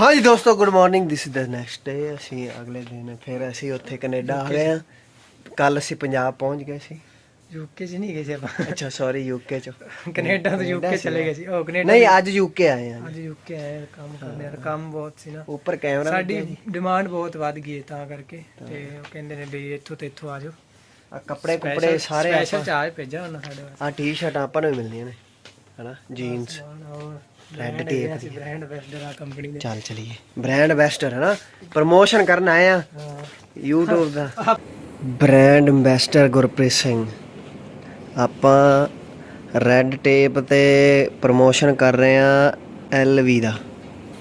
ਹਾਂਜੀ ਦੋਸਤੋ good morning this is the next day ਅਸੀਂ ਅਗਲੇ ਦਿਨ ਫਿਰ ਅਸੀਂ ਉੱਥੇ ਕੈਨੇਡਾ ਆ ਗਏ ਆ ਕੱਲ ਅਸੀਂ ਪੰਜਾਬ ਪਹੁੰਚ ਗਏ ਸੀ। ਯੂਕੇ ਚ ਨਹੀਂ ਗਏ ਸੀ ਆਪਾਂ। ਅੱਛਾ ਸੌਰੀ ਯੂਕੇ ਚ। ਕੈਨੇਡਾ ਤੋਂ ਯੂਕੇ ਚਲੇ ਗਏ ਸੀ। ਉਹ ਕੈਨੇਡਾ ਨਹੀਂ ਅੱਜ ਯੂਕੇ ਆਏ ਆ ਅੱਜ ਯੂਕੇ ਆਏ ਕੰਮ ਕਰਨੇ ਯਾਰ ਕੰਮ ਬਹੁਤ ਸੀ ਨਾ। ਉੱਪਰ ਕੈਮਰਾ ਸਾਡੀ ਡਿਮਾਂਡ ਬਹੁਤ ਵੱਧ ਗਈ ਹੈ ਤਾਂ ਕਰਕੇ। ਤੇ ਉਹ ਕਹਿੰਦੇ ਨੇ ਵੀ ਇੱਥੋਂ ਤੇ ਇੱਥੋਂ ਆ ਜਾਓ। ਆ ਕੱਪੜੇ ਕੁਪੜੇ ਸਾਰੇ ਸਪੈਸ਼ਲ ਚਾਹ ਭੇਜਾ ਉਹਨਾਂ ਸਾਡੇ ਵਾਸਤੇ। ਆ ਟੀ-ਸ਼ਰਟਾਂ ਆਪਾਂ ਨੂੰ ਵੀ ਮਿਲਦੀਆਂ ਨੇ। ਹਨਾ jeans red tape tape brand ਬੈਸਟਰ ਆ। ਕੰਪਨੀ ਦੇ। ਚੱਲ ਚਲੀਏ। ਬ੍ਰਾਂਡ ਐਮਬੈਸਡਰ ਹੈ ਨਾ ਪ੍ਰਮੋਸ਼ਨ ਕਰਨ ਆਏ ਆ। YouTube ਦਾ। Brand ambassador Gurpreet Singh. ਆਪਾਂ ਰੈੱਡ ਟੇਪ ਤੇ ਪ੍ਰਮੋਸ਼ਨ ਕਰ ਰਹੇ ਆ LV ਦਾ।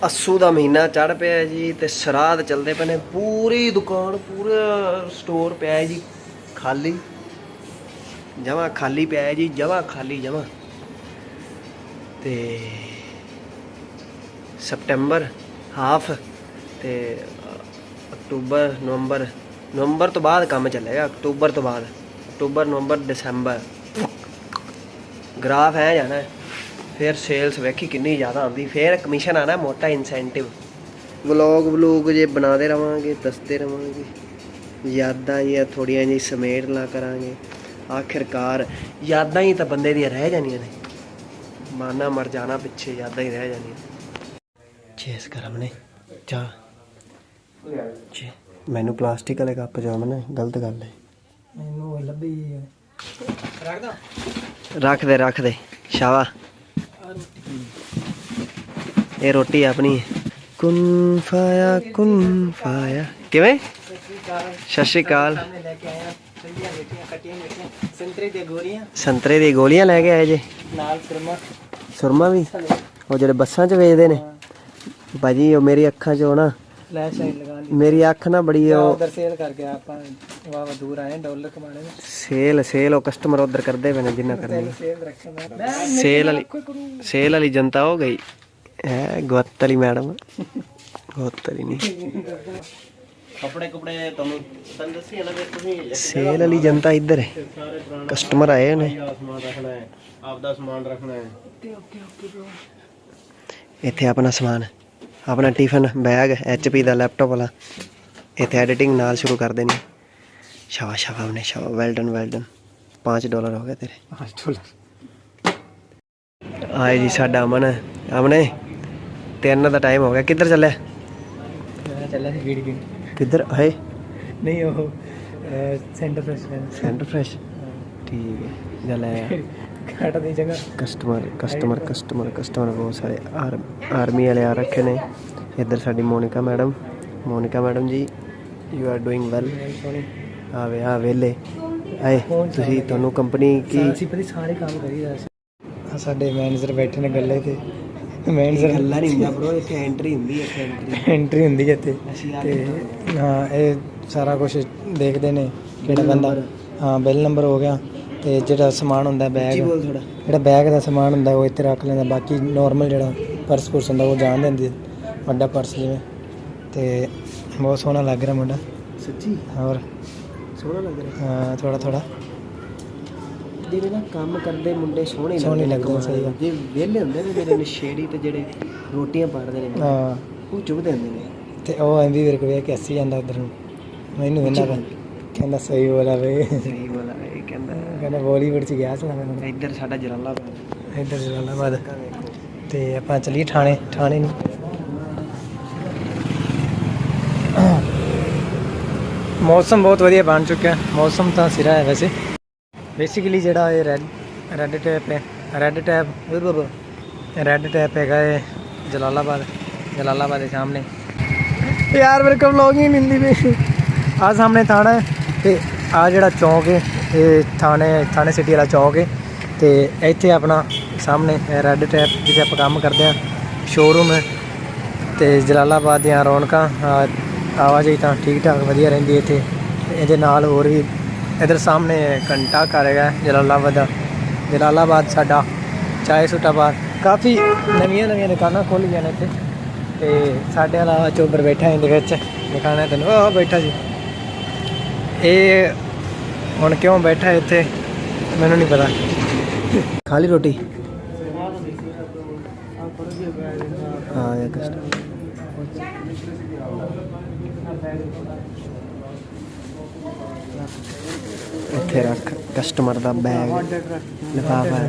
ਅਸੂ ਦਾ ਮਹੀਨਾ ਚੜ ਪਿਆ ਜੀ ਤੇ ਸਰਾਧ ਚੱਲਦੇ ਪਏ ਨੇ। ਪੂਰੀ ਦੁਕਾਨ ਪੂਰਾ ਸਟੋਰ ਪਿਆ ਜੀ। ਖਾਲੀ। ਜਮਾ ਖਾਲੀ ਪਿਆ ਜੀ ਜਮਾ ਖਾਲੀ ਜਮਾ। ਤੇ ਸਪਟੈਂਬਰ ਹਾਫ ਤੇ ਅਕਤੂਬਰ, ਨਵੰਬਰ ਨਵੰਬਰ ਤੋਂ ਬਾਅਦ ਕੰਮ ਚੱਲੇਗਾ, ਅਕਤੂਬਰ ਤੋਂ ਬਾਅਦ। ਅਕਤੂਬਰ, ਨਵੰਬਰ, ਦਸੰਬਰ। ਗ੍ਰਾਫ ਹੈ ਜਾਣਾ, ਫਿਰ ਸੇਲਸ ਵੇਖੀ ਕਿੰਨੀ ਜ਼ਿਆਦਾ ਆਉਂਦੀ, ਫਿਰ ਕਮਿਸ਼ਨ ਆਣਾ ਮੋਟਾ ਇਨਸੈਂਟਿਵ ਵਲੌਗ ਵਲੂਗ ਜੇ ਬਣਾਦੇ ਰਵਾਂਗੇ, ਦੱਸਦੇ ਰਵਾਂਗੇ। ਯਾਦਾਂ ਜਾਂ ਥੋੜੀਆਂ ਜਿਹੀ ਸਮੇਟ ਲਾ ਕਰਾਂਗੇ। ਆਖਿਰਕਾਰ ਯਾਦਾਂ ਹੀ ਤਾਂ ਬੰਦੇ ਦੀਆਂ ਰਹਿ ਜਾਣੀਆਂ ਨੇ। ਮਾਨਾ ਮਰ ਜਾਣਾ ਪਿੱਛੇ, ਯਾਦਾਂ ਹੀ ਰਹਿ ਜਾਣੀਆਂ। ਚੇਸ ਕਰ ਹਮਨੇ ਜਾ। ਜੀ। ਮੈਨੂੰ ਪਲਾਸਟਿਕ ਵਾਲੇ ਕੱਪ ਚ ਨਾ ਗਲਤ ਗੱਲ ਹੈ ਮੈਨੂੰ ਉਹ ਲੱਭੀ ਰੱਖਦਾ ਰੱਖ ਦੇ। ਰੱਖ ਦੇ ਸ਼ਾਵਾ। ਇਹ ਰੋਟੀ ਆਪਣੀ ਕੁਨ ਫਾਇਆ ਕੁਨ ਫਾਇਆ। ਕਿਵੇਂ? ਸਤਿ ਸ਼੍ਰੀ ਅਕਾਲ। ਸੰਤਰੇ ਦੀਆਂ ਗੋਲੀਆਂ। ਸੰਤਰੇ ਦੀ ਗੋਲੀਆਂ ਲੈ ਕੇ ਆਏ ਜੇ। ਨਾਲ ਸੁਰਮਾ। ਸੁਰਮਾ ਵੀ? ਉਹ ਜਿਹੜੇ ਬੱਸਾਂ 'ਚ ਵੇਚਦੇ ਨੇ। ਭਾਜੀ ਉਹ ਮੇਰੀ ਅੱਖਾਂ 'ਚ ਉਹ ਨਾ ਫਲੈਸ਼ ਲਾਈਟ ਲਗਾ ਲਈ। ਮੇਰੀ ਅੱਖ ਨਾ ਬੜੀ ਉਹ ਉਧਰ ਸੇਲ ਕਰਕੇ ਆਪਾਂ ਵਾਵਾ ਦੂਰ ਆਏ ਡਾਲਰ ਕਮਾਣੇ ਨੇ। ਸੇਲ ਸੇਲ ਉਹ ਕਸਟਮਰ ਉਧਰ ਕਰਦੇ ਪਏ ਨੇ ਜਿੰਨਾ ਕਰਨੀ। ਸੇਲ ਰੱਖਿਆ ਮੈਂ ਸੇਲ ਵਾਲੀ ਸੇਲ ਵਾਲੀ ਜਨਤਾ ਹੋ ਗਈ। ਹੈ ਗੁੱਤ ਵਾਲੀ ਮੈਡਮ। ਗੁੱਤ ਵਾਲੀ ਨਹੀਂ। ਕੱਪੜੇ ਕੁਪੜੇ ਤੁਹਾਨੂੰ ਤੁਹਾਨੂੰ ਦੱਸੀ ਨਾ ਵੀ ਤੁਸੀਂ ਸੇਲ ਵਾਲੀ ਜਨਤਾ ਇੱਧਰ ਹੈ। ਸਾਰੇ ਪੁਰਾਣਾ ਕਸਟਮਰ ਆਏ ਨੇ ਆ ਸਮਾਨ ਰੱਖਣਾ ਹੈ ਆਪਦਾ ਸਮਾਨ ਰੱਖਣਾ ਹੈ। ਓਕੇ ਓਕੇ ਓਕੇ ਬ్రో ਇੱਥੇ ਆਪਣਾ ਸਮਾਨ। ਆਪਣਾ ਟਿਫਨ ਬੈਗ ਐਚਪੀ ਦਾ ਲੈਪਟਾਪ ਵਾਲਾ ਇੱਥੇ ਐਡੀਟਿੰਗ ਨਾਲ ਸ਼ੁਰੂ ਕਰ ਦੇਣੀ। ਸ਼ਾਬਾਸ਼ ਸ਼ਾਬਾਸ਼ ਉਹਨੇ ਸ਼ਾਬਾਸ਼ well done well done 5 dollar ਹੋ ਗਏ ਤੇਰੇ। 5 ਡਾਲਰ ਆਏ ਜੀ ਸਾਡਾ ਅਮਨ। ਅਮਨੇ ਤਿੰਨ ਦਾ ਟਾਈਮ ਹੋ ਗਿਆ। ਕਿੱਧਰ ਚੱਲਿਆ? ਚੱਲਿਆ ਸੀ ਗੀੜ ਗੀੜ ਕਿੱਧਰ? ਹੈ ਨਹੀਂ ਉਹ ਸੈਂਟਰ ਪ੍ਰੈਸ ਸੈਂਟਰ ਫਰੈਸ਼ ਠੀਕ ਹੈ। ਜਾ ਲੈ ਘਾਟ ਦੀ ਜਗ੍ਹਾ। ਕਸਟਮਰ ਕਸਟਮਰ ਕਸਟਮਰ ਕਸਟਮਰ ਬਹੁਤ ਸਾਰੇ ਆਰ ਆਰਮੀ ਵਾਲੇ ਆ ਰੱਖੇ ਨੇ। ਇੱਧਰ ਸਾਡੀ Monika madam. Monika madam ji you are doing well ਆਵੇ ਆ ਵੇਲੇ ਆਏ ਤੁਸੀਂ ਤੁਹਾਨੂੰ ਕੰਪਨੀ ਕੀ ਅਸੀਂ ਪਤਾ ਸਾਰੇ ਕੰਮ ਕਰੀਦਾ ਆ ਸਾਡੇ ਮੈਨੇਜਰ ਬੈਠੇ ਨੇ ਗੱਲੇ ਤੇ। ਮੈਨੇਜਰ ਗੱਲਾਂ ਨਹੀਂ ਹੁੰਦਾ ਬ్రో ਇੱਥੇ ਐਂਟਰੀ ਹੁੰਦੀ ਹੈ ਇੱਥੇ ਐਂਟਰੀ ਐਂਟਰੀ ਹੁੰਦੀ ਹੈ ਇੱਥੇ। ਤੇ ਹਾਂ ਇਹ ਸਾਰਾ ਕੁਝ ਦੇਖਦੇ ਨੇ ਕਿਹੜਾ ਬੰਦਾ। ਹਾਂ ਬਿੱਲ ਨੰਬਰ ਹੋ ਗਿਆ। ਤੇ ਜਿਹੜਾ ਸਮਾਨ ਹੁੰਦਾ ਬੈਗ ਬੋਲ ਥੋੜਾ ਜਿਹੜਾ ਬੈਗ ਦਾ ਸਮਾਨ ਹੁੰਦਾ ਉਹ ਇੱਥੇ ਰੱਖ ਲੈਂਦਾ ਬਾਕੀ ਨਾਰਮਲ ਜਿਹੜਾ ਪਰਸ ਪੁਰਸ ਹੁੰਦਾ ਉਹ ਜਾਣ ਦਿੰਦੀ। ਵੱਡਾ ਪਰਸ ਜਿਵੇਂ। ਤੇ ਬਹੁਤ ਸੋਹਣਾ ਲੱਗ ਰਿਹਾ ਮੁੰਡਾ। ਸੱਚੀ? ਹੋਰ? ਸੋਹਣਾ ਲੱਗ ਰਿਹਾ। ਹਾਂ ਥੋੜਾ ਥੋੜਾ ਜਿਹੜੇ ਨਾ ਕੰਮ ਕਰਦੇ ਮੁੰਡੇ ਸੋਹਣੇ ਸੋਹਣੇ ਲੱਗਦੇ ਸਹੀ ਗੱਲ। ਜੇ ਵਿਹਲੇ ਹੁੰਦੇ ਨੇ ਜਿਹੜੇ ਨਸ਼ੇੜੀ ਤੇ ਜਿਹੜੇ ਰੋਟੀਆਂ ਪਾੜਦੇ ਨੇ ਹਾਂ। ਉਹ ਚੁਭਦੇ ਹੁੰਦੇ ਨੇ। ਤੇ ਉਹ ਐਮਵੀ ਵੀਰ ਕੋਲ ਵੇਖ ਕੇ ਹੱਸੀ ਜਾਂਦਾ ਉਧਰ ਨੂੰ। ਮੈਨੂੰ ਕਹਿੰਦਾ ਕਹਿੰਦਾ ਸਹੀ ਬੋਲਾ ਵੇ। ਸਹੀ ਬੋਲਾ ਕਹਿੰਦਾ ਕਹਿੰਦਾ ਬਾਲੀਵੁੱਡ ਚ ਗਿਆ ਸੀ ਮੈਂ ਇੱਧਰ ਸਾਡਾ ਜਲਾਲਾਬਾਦ ਇੱਧਰ ਜਲਾਲਾਬਾਦ ਤੇ ਆਪਾਂ ਚਲੀਏ ਥਾਣੇ ਥਾਣੇ ਨੂੰ। ਮੌਸਮ ਬਹੁਤ ਵਧੀਆ ਬਣ ਚੁੱਕਿਆ। ਮੌਸਮ ਤਾਂ ਸਿਰਾ ਹੈ ਵੈਸੇ। ਬੇਸਿਕਲੀ ਜਿਹੜਾ ਇਹ ਰੈੱਡ ਰੈੱਡ ਟੈਪ ਹੈ ਰੈੱਡ ਟੈਪ ਰੈੱਡ ਟੈਪ ਹੈਗਾ ਇਹ ਜਲਾਲਾਬਾਦ ਜਲਾਲਾਬਾਦ ਦੇ ਸਾਹਮਣੇ। ਵਲੌਗ ਹੀ ਨਹੀਂ ਹੁੰਦੀ ਵੀ ਆ ਸਾਹਮਣੇ ਥਾਣਾ ਹੈ ਤੇ ਆ ਜਿਹੜਾ ਚੌਂਕ ਹੈ ਇਹ ਥਾਣੇ ਥਾਣੇ ਸਿਟੀ ਵਾਲਾ ਚੌਕ ਹੈ ਤੇ ਇੱਥੇ ਆਪਣਾ ਸਾਹਮਣੇ ਰੈੱਡ ਟੈਪ ਜਿੱਥੇ ਆਪਾਂ ਕੰਮ ਕਰਦੇ ਆ ਸ਼ੋਰੂਮ ਹੈ ਤੇ ਜਲਾਲਾਬਾਦ ਦੀਆਂ ਰੌਣਕਾਂ ਆਵਾਜਾਈ ਤਾਂ ਠੀਕ ਠਾਕ ਵਧੀਆ ਰਹਿੰਦੀ ਇੱਥੇ। ਇਹਦੇ ਨਾਲ ਹੋਰ ਵੀ ਇਧਰ ਸਾਹਮਣੇ ਘੰਟਾ ਘਰ ਹੈਗਾ ਜਲਾਲਾਬਾਦ ਦਾ। ਜਲਾਲਾਬਾਦ ਸਾਡਾ ਚਾਏ ਸੁੱਟਾ ਬਾਰ ਕਾਫੀ ਨਵੀਆਂ ਨਵੀਆਂ ਦੁਕਾਨਾਂ ਖੁੱਲ੍ਹ ਗਈਆਂ ਨੇ ਇੱਥੇ ਤੇ ਸਾਡੇ ਵਾਲਾ ਚੋਬਰ ਬੈਠਾ ਇਹਦੇ ਵਿੱਚ ਦਿਖਾਣਾ ਤੈਨੂੰ। ਉਹ ਬੈਠਾ ਜੀ। ਇਹ ਹੁਣ ਕਿਉਂ ਬੈਠਾ ਇੱਥੇ? ਮੈਨੂੰ ਨਹੀਂ ਪਤਾ। ਖਾ ਲਈ ਰੋਟੀ? ਹਾਂ ਇਹ ਕਸਟਮਰ ਇੱਥੇ ਰੱਖ ਕਸਟਮਰ ਦਾ ਬੈਗ ਲਿਫਾਫਾ।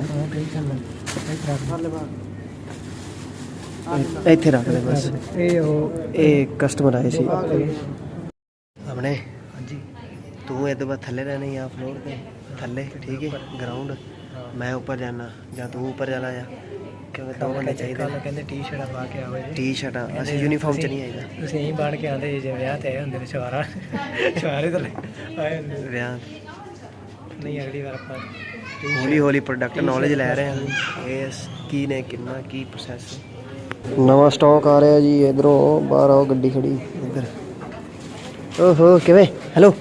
ਇੱਥੇ ਰੱਖ ਦੇ ਬਸ। ਇਹ ਉਹ। ਇਹ ਕਸਟਮਰ ਆਏ ਸੀ। ਆਪਣੇ ਹਾਂਜੀ। ਤੂੰ ਇਹਦੇ ਬਾਅਦ ਥੱਲੇ ਰਹਿਣਾ ਜਾਂ ਫਲੋਰ ਤੇ। ਥੱਲੇ ਠੀਕ ਹੈ ਗਰਾਊਂਡ ਮੈਂ ਉੱਪਰ ਜਾਣਾ ਜਾਂ ਤੂੰ ਉੱਪਰ ਜਾਣਾ ਜਾਂ ਕਿਉਂਕਿ ਦੋ ਬੰਦੇ ਚਾਹੀਦੇ ਕੱਲ ਕਹਿੰਦੇ ਟੀ-ਸ਼ਰਟਾਂ ਪਾ ਕੇ ਆਓ ਜੀ। ਟੀ ਸ਼ਰਟਾਂ ਅਸੀਂ ਯੂਨੀਫਾਰਮ ਚ ਨਹੀਂ ਆਏਗਾ ਤੁਸੀਂ ਇਹੀ ਬਾਣ ਕੇ ਆਉਂਦੇ ਜੇ ਵਿਆਹ ਤੇ ਆਏ ਹੁੰਦੇ ਨੇ ਸ਼ਵਾਰਾ ਸ਼ਵਾਰੇ ਤੋਂ ਆਏ ਹੁੰਦੇ ਨੇ। ਵਿਆਹ ਨਹੀਂ ਅਗਲੀ ਵਾਰ ਆਪਾਂ ਹੌਲੀ ਹੌਲੀ ਪ੍ਰੋਡਕਟ ਨੌਲੇਜ ਲੈ ਰਹੇ ਹਾਂ ਇਸ ਕੀ ਨੇ ਕਿੰਨਾ ਕੀ ਪ੍ਰੋਸੈਸ ਨਵਾਂ ਸਟਾਕ ਆ ਰਿਹਾ ਜੀ ਇਧਰੋਂ ਬਾਹਰ ਆਓ ਗੱਡੀ ਖੜੀ ਇੱਧਰ। ਓਹੋ ਕਿਵੇਂ? ਹੈਲੋ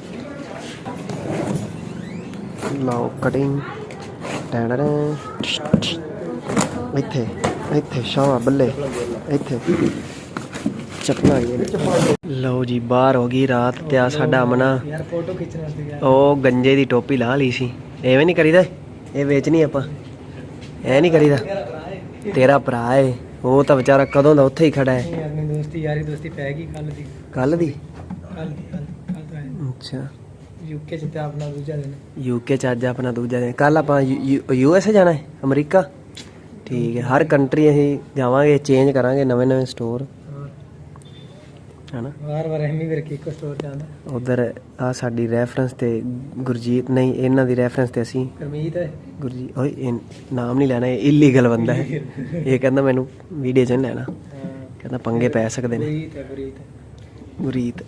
ਲਾਓ ਕਟਿੰਗ ਟੈਂਡਰ ਇੱਥੇ ਇੱਥੇ ਸ਼ਾਵਾ ਬੱਲੇ ਇੱਥੇ। ਚੱਪਣਾ ਲਓ ਜੀ ਬਾਹਰ ਹੋ ਗਈ ਰਾਤ ਤੇ ਆ ਸਾਡਾ ਅਮਨਾ ਯਾਰ ਫੋਟੋ ਖਿੱਚਣ ਵਾਸਤੇ ਗਿਆ ਉਹ ਗੰਜੇ ਦੀ ਟੋਪੀ ਲਾ ਲਈ ਸੀ। ਐਵੇਂ ਨਹੀਂ ਕਰੀਦਾ? ਇਹ ਵੇਚਣੀ ਆਪਾਂ। ਐ ਨਹੀਂ ਕਰੀਦਾ? ਤੇਰਾ ਭਰਾ ਏ। ਉਹ ਤਾਂ ਵਿਚਾਰਾ ਕਦੋਂ ਦਾ ਉੱਥੇ ਹੀ ਖੜਾ ਹੈ ਦੋਸਤੀ ਯਾਰੀ ਦੋਸਤੀ ਪੈ ਗਈ ਕੱਲ ਦੀ। ਕੱਲ ਦੀ? ਕੱਲ ਦੀ ਅੱਛਾ। ਯੂਕੇ ਚ ਤੇ ਆਪਣਾ ਦੂਜਾ ਦਿਨ। ਯੂਕੇ ਚ ਅੱਜ ਆਪਣਾ ਦੂਜਾ ਦਿਨ। ਕੱਲ ਆਪਾਂ ਯੂ ਐਸ ਏ ਜਾਣਾ ਹੈ ਅਮਰੀਕਾ? ਠੀਕ ਹੈ ਹਰ ਕੰਟਰੀ ਅਸੀਂ ਜਾਵਾਂਗੇ ਚੇਂਜ ਕਰਾਂਗੇ ਨਵੇਂ ਨਵੇਂ ਸਟੋਰ ਹੋਰ। ਹਨਾ? ਵਾਰ ਵਾਰ ਐਮੀ ਵੀਰ ਕੀ ਕੋ ਸਟੋਰ ਜਾਂਦਾ। ਉਧਰ ਆ ਸਾਡੀ ਰੈਫਰੈਂਸ ਤੇ ਗੁਰਜੀਤ ਨਹੀਂ ਇਹਨਾਂ ਦੀ ਰੈਫਰੈਂਸ ਤੇ ਅਸੀਂ ਗੁਰਮੀਤ ਹੈ। ਗੁਰਜੀਤ ਓਏ ਇਹ ਨਾਮ ਨਹੀਂ ਲੈਣਾ ਇਹ ਇਲੀਗਲ ਬੰਦਾ ਹੈ। ਇਹ ਕਹਿੰਦਾ ਮੈਨੂੰ ਵੀਡੀਓ ਚ ਨਹੀਂ ਲੈਣਾ। ਹਾਂ। ਕਹਿੰਦਾ ਪੰਗੇ ਪੈ ਸਕਦੇ ਨੇ। ਗੁਰੀਤ ਹੈ ਗੁਰੀਤ। ਗੁਰੀਤ।